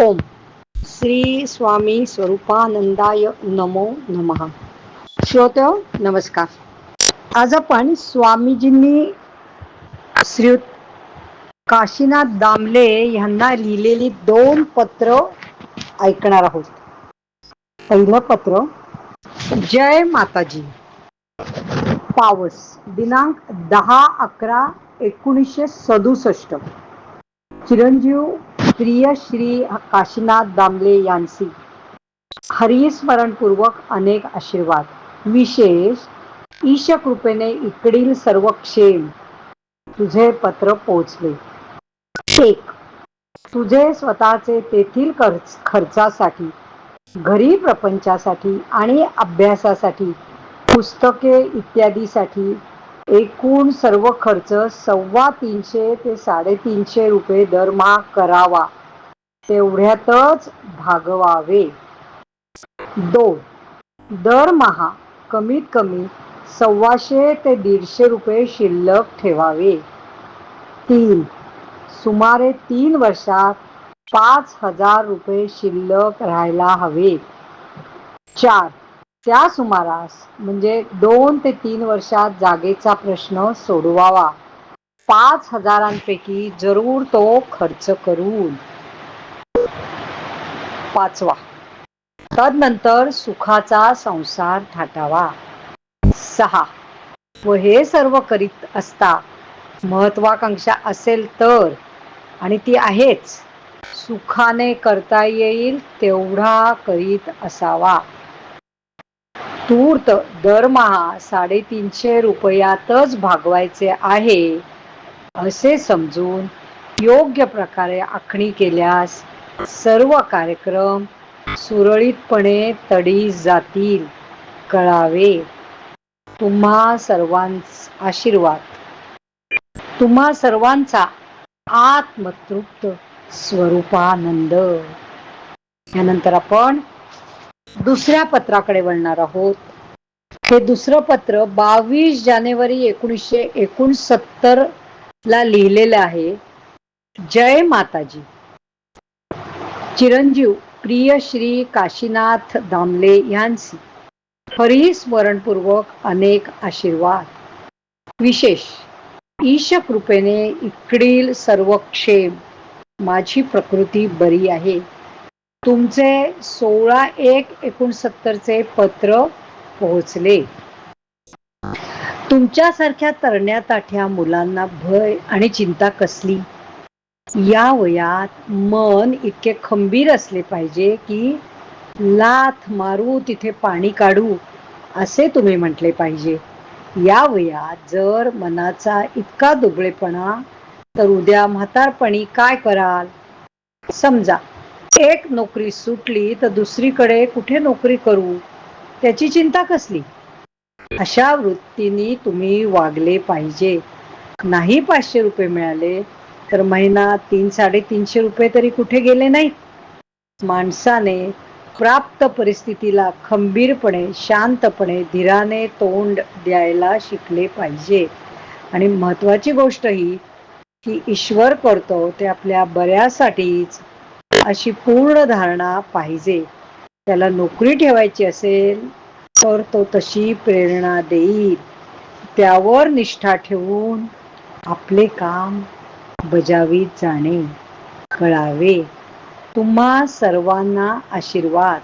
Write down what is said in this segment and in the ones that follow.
ओम श्री स्वामी स्वरूपानंदाय नमो नमः. श्रोते नमस्कार. आज आपण स्वामीजींनी श्रीयुत काशीनाथ दामले यांना लिहिलेली दोन पत्र ऐकणार आहोत. पहिलं पत्र जय माताजी. पावस दिनांक दहा अकरा एकोणीसशे सदुसष्ट. चिरंजीव प्रिय श्री काशीनाथ दामले यांची हरिस्मरणपूर्वक अनेक आशीर्वाद. विशेष ईश कृपेने इकडील सर्व क्षेम तुझे पत्र पोचले. एक तुझे स्वतःचे तेथील खर्च खर्चासाठी घरी प्रपंचासाठी आणि अभ्यासासाठी पुस्तके इत्यादीसाठी एकूण सर्व खर्च सव्वा तीनशे ते साडेतीनशे रुपये दरमहा करावा. तेवढ्यातच भागवावे. दोन. दरमहा कमीत कमी सव्वाशे ते दीडशे रुपये शिल्लक ठेवावे. तीन. सुमारे तीन वर्षात पाच हजार रुपये शिल्लक राहायला हवे. चार. त्या सुमारास म्हणजे दोन ते तीन वर्षात जागेचा प्रश्न सोडवावा. पाच हजारांपैकी जरूर तो खर्च करून पाचवा. तदनंतर सुखाचा संसार थाटावा. सहा. व हे सर्व करीत असता महत्वाकांक्षा असेल तर आणि ती आहेच सुखाने करता येईल तेवढा करीत असावा. तूर्त दरमहा साडेतीनशे रुपयातच भागवायचे आहे असे समजून योग्य प्रकारे आखणी केल्यास सर्व कार्यक्रम सुरळीतपणे तडी जातील. कळावे. तुम्हा सर्वांच आशीर्वाद. तुम्हा सर्वांचा आत्मतृप्त स्वरूपानंद. यानंतर आपण दुसऱ्या पत्राकडे वळणार आहोत. हे दुसरं पत्र बावीस जानेवारी एकोणीसशे एकोणसत्तर ला लिहिलेलं आहे. जय माताजी. चिरंजीव प्रिय श्री काशीनाथ दामले यांची हरिस्मरणपूर्वक अनेक आशीर्वाद. विशेष ईश कृपेने इकडील सर्व क्षेम. माझी प्रकृती बरी आहे. तुमचे सोळा एक एकोणसत्तरचे पत्र पोहोचले. तुमच्यासारख्या तरण्या ताठ्या मुलांना भय आणि चिंता कसली? या वयात मन इतके खंबीर असले पाहिजे की लाथ मारू तिथे पाणी काढू असे तुम्ही म्हटले पाहिजे. या वयात जर मनाचा इतका दुबळेपणा तर उद्या म्हातारपणी काय कराल? समजा एक नोकरी सुटली तर दुसरीकडे कुठे नोकरी करू? त्याची चिंता कसली? अशा वृत्तीने तुम्ही वागले पाहिजे. नाही पाचशे रुपये मिळाले तर महिना तीन साडेतीनशे रुपये तरी कुठे गेले नाहीत? माणसाने प्राप्त परिस्थितीला खंबीरपणे शांतपणे धीराने तोंड द्यायला शिकले पाहिजे. आणि महत्वाची गोष्ट ही की ईश्वर करतो ते आपल्या बऱ्यासाठीच अशी पूर्ण धारणा पाहिजे. त्याला नोकरी ठेवायची असेल तर तो तशी प्रेरणा देईल. त्यावर निष्ठा ठेवून आपले काम बजावीत जाणे कळावे. तुम्हा सर्वांना आशीर्वाद.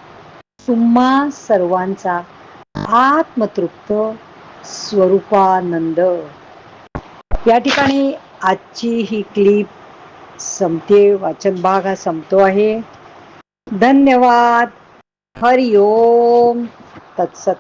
तुम्हा सर्वांचा आत्मतृप्त स्वरूपानंद. या ठिकाणी आजची ही क्लिप संपते वाचन भाग हा संपतो आहे. धन्यवाद. हरिओम. तत्सत.